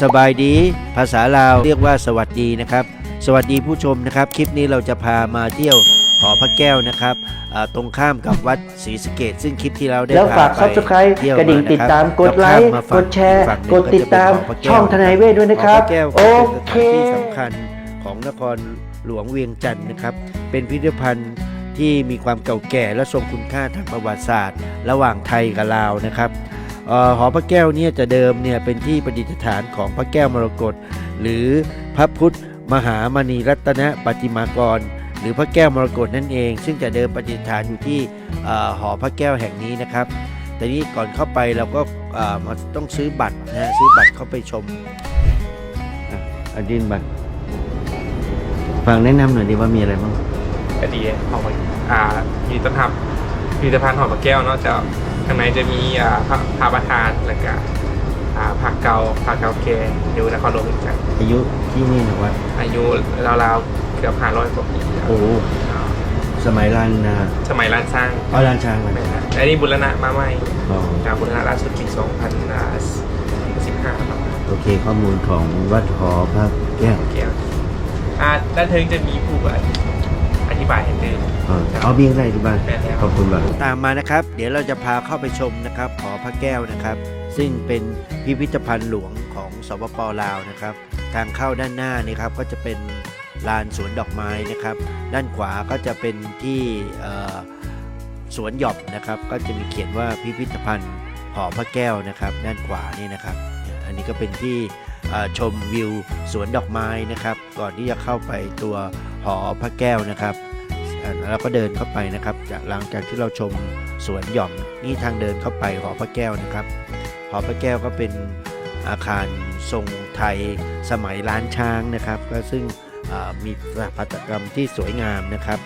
สบายดี ภาษาลาวเรียกว่าสวัสดีนะครับ สวัสดีผู้ชมนะครับ คลิปนี้เราจะพามาเที่ยวหอพระแก้วนะครับอ่าตรงข้ามกับวัดศรีสะเกดซึ่งคลิปที่เราได้แล้วฝากพไป subscribe เที่ยวกระดิ่งมาติดนคบตามกดไลค์ข้ามมาฝั่งกดแชร์ฝั่งหนึ่งกดติดตามก็จะเป็นหพระแก้วช่องทนายเวทด้วยนะครับหอพระแก้วโอก็เป็นสเคถานที่สำคัญของนครหลวงเวียงจันทร์นะครับ เป็นพิพิธภัณฑ์ที่มีความเก่าแก่และทรงคุณค่าทางประวัติศาสตร์ ระหว่างไทยกับลาวนะครับเอ่อ หอพระแก้วเนี่ยจะเดิมเนี่ยเป็นที่ประดิษฐานของพระแก้วมรกตหรือพระพุทธมหามณีรัตนปฏิมากร หรือพระแก้วมรกตนั่นเอง ซึ่งจะเดิมประดิษฐานอยู่ที่อหอพระแก้วแห่งนี้นะครับแต่นี้ก่อนเข้าไปเราก็มาต้องซื้อบัตรนะซื้อบัตรเข้าไปชมอดินบัตรฟังแนะนำหน่อยดีว่ามีอะไรบ้างก็ดีเอมอ่ามีต้นทับพิพิธภัณฑ์หอพระแก้วเนาะจะ ข้างในจะมีอ่าพระพระประธานแล้วก็อ่าผักเก่าผักเก่าแก่อยู่นครหลวงเหมือนกันอายุที่นี่นะวัดอายุราวๆเกือบห้าร้อยกว่าปีแล้วโอ้โหอ่าสมัยรันนะสมัยร้านสร้างเอาลานช้างเลยไม่นะอันนี้บุรณะมาใหม่อ๋อจากบุรณะล่าสุดปี2015ครับโอเคข้อมูลของวัดหอพระแก้วแก้วอ่าด้านเทิงจะมีผู้อ ธิบายให้เดินอ๋อเอาเบียงได้ที่บ้านแม่แล้วขอบคุณมากตามมานะครับ เดี๋ยวเราจะพาเข้าไปชมนะครับหอพระแก้วนะครับ ซึ่งเป็นพิพิธภัณฑ์หลวงของสปปลาวนะครับ ทางเข้าด้านหน้านี่ครับก็จะเป็นลานสวนดอกไม้นะครับ ด้านขวาก็จะเป็นที่เอ่อสวนหย่อมนะครับ ก็จะมีเขียนว่าพิพิธภัณฑ์หอพระแก้วนะครับ ด้านขวานี่นะครับเนี่ยอันนี้ก็เป็นที่เอ่อชมวิวสวนดอกไม้นะครับ ก่อนที่จะเข้าไปตัว หอพระแก้วนะครับแล้วก็เดินเข้าไปนะครับจากหลังจากที่เราชมสวนหย่อมนี่ทางเดินเข้าไปหอพระแก้วนะครับ หอพระแก้วก็เป็นอาคารทรงไทยสมัยล้านช้างนะครับ ก็ซึ่งมีสถาปัตยกรรมที่สวยงามนะครับ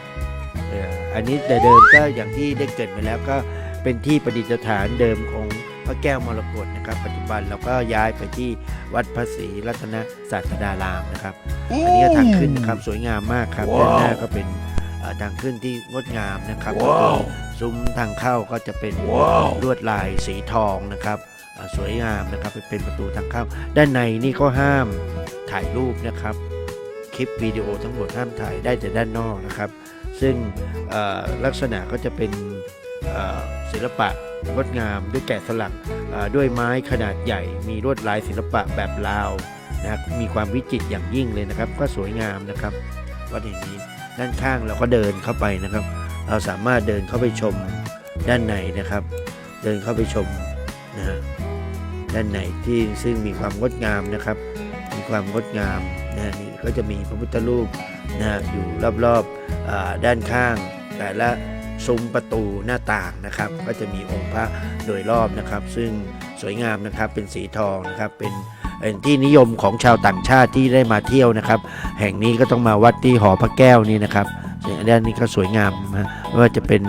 อันนี้แต่เดิมก็อย่างที่ได้เกิดไปแล้วก็เป็นที่ประดิษฐานเดิมของ พระแก้วมรกตนะครับ ปัจจุบันเราก็ย้ายไปที่วัดพระศรีรัตนศาสดารามนะครับ อันนี้ก็ทางขึ้นนะครับสวยงามมากครับด้านหน้าก็เป็นเอ่อทางขึ้นที่งดงามนะครับแล้วก็ซุ้มทางเข้าก็จะเป็นลวดลายสีทองนะครับอ่าสวยงามนะครับเป็นประตูทางเข้า ด้านในนี่ก็ห้ามถ่ายรูปนะครับ คลิปวิดีโอทั้งหมดห้ามถ่ายได้แต่ด้านนอกนะครับ ซึ่งเอ่อลักษณะก็จะเป็นเอ่อศิลปะ งดงามด้วยแกะสลักด้วยไม้ขนาดใหญ่ มีลวดลายศิลปะแบบลาวนะครับมีความวิจิตรอย่างยิ่งเลยนะครับ ก็สวยงามนะครับ วัดแห่งนี้ด้านข้างเราก็เดินเข้าไปนะครับ เราสามารถเดินเข้าไปชมด้านในนะครับ เดินเข้าไปชมนะฮะด้านในที่ซึ่งมีความงดงามนะครับ มีความงดงามนะนี่ก็จะมีพระพุทธรูปนะอยู่รอบๆอาด้านข้างแต่ละ ซุ้มประตูหน้าต่างนะครับ ก็จะมีองค์พระโดยรอบนะครับ ซึ่งสวยงามนะครับเป็นสีทองนะครับเป็นเป็นที่นิยมของชาวต่างชาติที่ได้มาเที่ยวนะครับ แห่งนี้ก็ต้องมาวัดที่หอพระแก้วนี่นะครับซึ่อันนี้ก็สวยงามนะไม่ว่าจะเป็น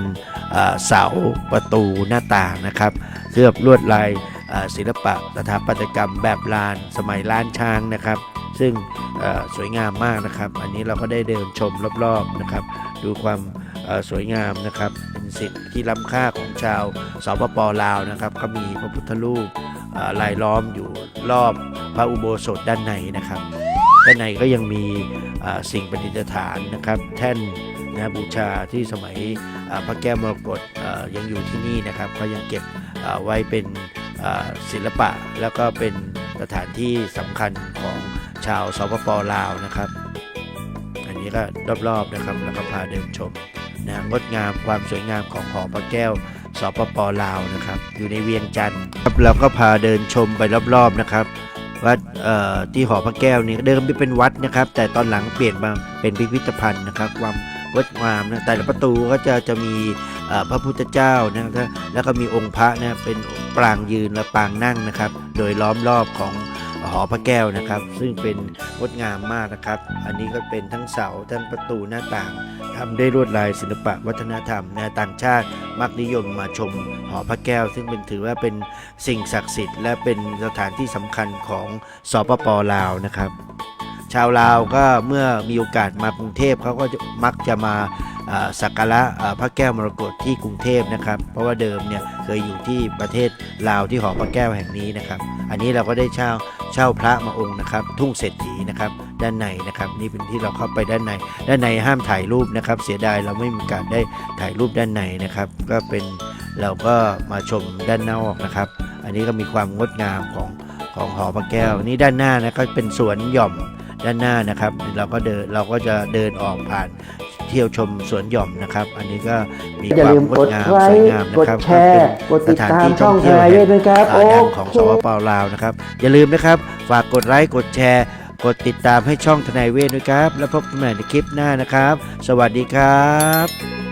เสาประตูหน้าต่างนะครับเคลือบลวดลายศิลปะสถาปัตยกรรมแบบลานสมัยล้านช้างนะครับ ซึ่งสวยงามมากนะครับ อันนี้เราก็ได้เดินชมรอบๆนะครับ ดูความ สวยงามนะครับ เป็นสิ่งที่ล้ำค่าของชาวสปปลาวนะครับ ก็มีพระพุทธรูปลายล้อมอยู่รอบพระอุโบสถด้านในนะครับ ด้านในก็ยังมีสิ่งประดิษฐานนะครับ แท่นนะบูชาที่สมัยพระแก้วมรกตยังอยู่ที่นี่นะครับก็ยังเก็บไว้เป็นศิลปะ แล้วก็เป็นสถานที่สำคัญของชาวสปปลาวนะครับ อันนี้ก็รอบๆนะครับแล้วก็พาเดินชม นะงดงามความสวยงามของหอพระแก้วสปปลาวนะครับ อยู่ในเวียงจันทร์ครับเราก็พาเดินชมไปรอบๆนะครับวัดที่หอพระแก้วนี่เดิมเป็นวัดนะครับ แต่ตอนหลังเปลี่ยนมาเป็นพิพิธภัณฑ์นะครับ ความงดงามนะแต่ละประตูก็จะจะมีพระพุทธเจ้านะครับแล้วก็มีองค์พระนะเป็นปรางยืนและปรางนั่งนะครับ โดยล้อมรอบของ หอพระแก้วนะครับ ซึ่งเป็นงดงามมากนะครับ อันนี้ก็เป็นทั้งเสาทั้งประตูหน้าต่างทำด้วยลวดลายศิลปะวัฒนธรรมนะต่างชาติมักนิยมมาชมหอพระแก้ว ซึ่งเป็นถือว่าเป็นสิ่งศักดิ์สิทธิ์ และเป็นสถานที่สำคัญของสปปลาวนะครับ ชาวลาวก็เมื่อมีโอกาสมากรุงเทพเขาก็มักจะมา สักการะพระแก้วมรกตที่กรุงเทพนะครับ เพราะว่าเดิมเนี่ยเคยอยู่ที่ประเทศลาวที่หอพระแก้วแห่งนี้นะครับ อันนี้เราก็ได้เช่าเช่าพระมาองค์นะครับ ทุ่งเศรษฐีนะครับ ด้านในนะครับนี่เป็นที่เราเข้าไปด้านใน ด้านในห้ามถ่ายรูปนะครับ เสียดายเราไม่มีการได้ถ่ายรูปด้านในนะครับ ก็เป็นเราก็มาชมด้านนอกนะครับ อันนี้ก็มีความงดงามของของหอพระแก้วนี่ด้านหน้านะก็เป็นสวนหย่อมด้านหน้านะครับ เราก็เดินเราก็จะเดินออกผ่าน เที่ยวชมสวนหย่อมนะครับ อันนี้ก็มีอย่าความลืมงกดดงามไลสวยค์งามกนะดครับแชร์กดติดตามช่องทนายเวทด้วยครับอ่าโอดังของเคสปปลาวนะครับ อย่าลืมนะครับฝากกดไลค์กดแชร์กดติดตามให้ช่องทนายเวทด้วยครับ แล้วพบกันใหม่ในคลิปหน้านะครับ สวัสดีครับ